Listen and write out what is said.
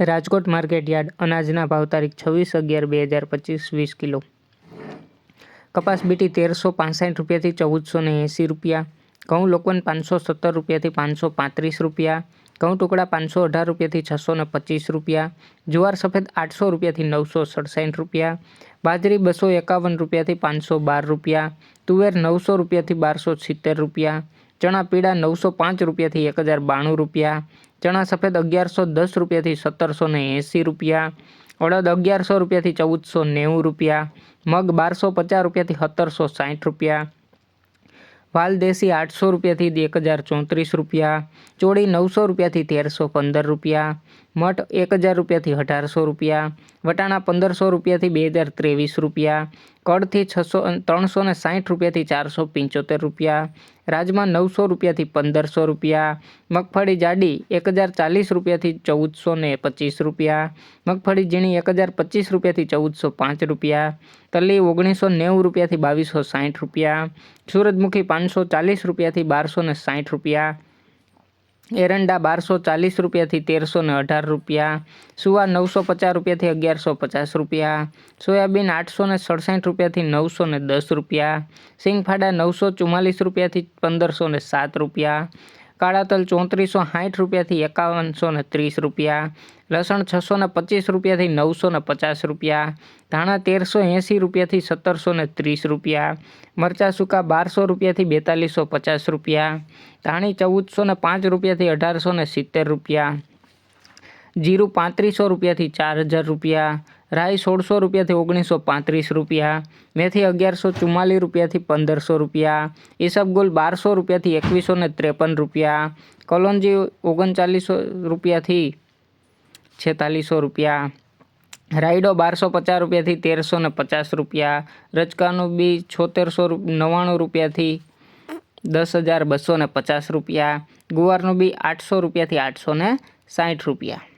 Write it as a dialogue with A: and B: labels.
A: Rajkot market yard અનાજના ભાવ તારીખ છવ્વીસ અગિયાર બે હજાર પચીસ વીસ કિલો. કપાસ બીટી તેરસો પાંસઠ રૂપિયાથી ચૌદસો ને એંસી રૂપિયા. ઘઉં લોકવન પાંચસો સત્તર રૂપિયાથી પાંચસો પાંત્રીસ રૂપિયા. ઘઉં ટુકડા પાંચસો અઢાર રૂપિયાથી છસો ને પચીસ રૂપિયા. જુવાર સફેદ આઠસો રૂપિયાથી નવસો સડસઠ રૂપિયા. બાજરી બસો એકાવન રૂપિયાથી પાંચસો બાર રૂપિયા. તુવેર નવસો રૂપિયાથી બારસો સિત્તેર રૂપિયા. ચણા પીળા નવસો પાંચ રૂપિયાથી એક હજાર બાણું રૂપિયા, ચણા સફેદ અગિયારસો દસ રૂપિયાથી સત્તરસો ને એંસી રૂપિયા, અડદ અગિયારસો રૂપિયાથી ચૌદસો નેવું રૂપિયા, મગ બારસો પચાસ રૂપિયાથી સત્તરસો સાઠ રૂપિયા, વાલ દેશી આઠસો રૂપિયાથી એક હજાર ચોત્રીસ રૂપિયા, ચોળી નવસો રૂપિયાથી તેરસો પંદર રૂપિયા, મઠ એક હજાર રૂપિયાથી અઢારસો રૂપિયા, વટાણા પંદરસો રૂપિયાથી બે હજાર ત્રેવીસ રૂપિયા કડથી છસો ત્રણસો ને સાઠ રૂપિયાથી ચારસો પંચોતેર રૂપિયા, રાજમા નવસો રૂપિયાથી પંદરસો રૂપિયા, મગફળી જાડી એક હજાર ચાલીસ રૂપિયાથી ચૌદસો ને પચીસ રૂપિયા, મગફળી ઝીણી એક હજાર પચીસ રૂપિયાથી ચૌદસો પાંચ રૂપિયા તલી ઓગણીસો નેવું રૂપિયાથી બાવીસો સાઠ રૂપિયા, સૂરજમુખી પાંચસો ચાલીસ રૂપિયાથી બારસો ને સાઠ રૂપિયા એરંડા બારસો ચાલીસ રૂપિયાથી તેરસો ને અઢાર રૂપિયા, સુવા નવસો પચાસ રૂપિયાથી અગિયારસો પચાસ રૂપિયા, સોયાબીન આઠસો ને સડસઠ રૂપિયાથી નવસો ને દસ રૂપિયા, સિંગફાડા નવસો ચુમ્માલીસ રૂપિયાથી પંદરસો ને સાત રૂપિયા કાળા તલ ચોત્રીસો સાઠ રૂપિયાથી એકાવનસો ને ત્રીસ રૂપિયા, લસણ છસો ને પચીસ રૂપિયાથી નવસો ને પચાસ રૂપિયા, ધાણા તેરસો એંસી રૂપિયાથી સત્તરસો ને ત્રીસ રૂપિયા, મરચાં સૂકા બારસો રૂપિયાથી બેતાલીસો પચાસ રૂપિયા, ધાણી ચૌદસો ને પાંચ રૂપિયાથી અઢારસો ને સિત્તેર રૂપિયા, જીરું પાંત્રીસો રૂપિયાથી ચાર હજાર રૂપિયા રાઈ સોળસો રૂપિયાથી ઓગણીસો પાંત્રીસ રૂપિયા, મેથી અગિયારસો ચુમ્માલીસ રૂપિયાથી પંદરસો રૂપિયા, ઈસબગુલ બારસો રૂપિયાથી એકવીસો ને ત્રેપન રૂપિયા કલોંજી ઓગણચાલીસો રૂપિયાથી છેતાલીસો રૂપિયા રાઈડો બારસો પચાસ રૂપિયાથી તેરસો ને પચાસ રૂપિયા રચકાનું બી છોતેરસો નવ્વાણું રૂપિયાથી દસ હજાર બસો ને પચાસ રૂપિયા, ગુવારનું બી આઠસો રૂપિયાથી આઠસો ને સાઠ રૂપિયા.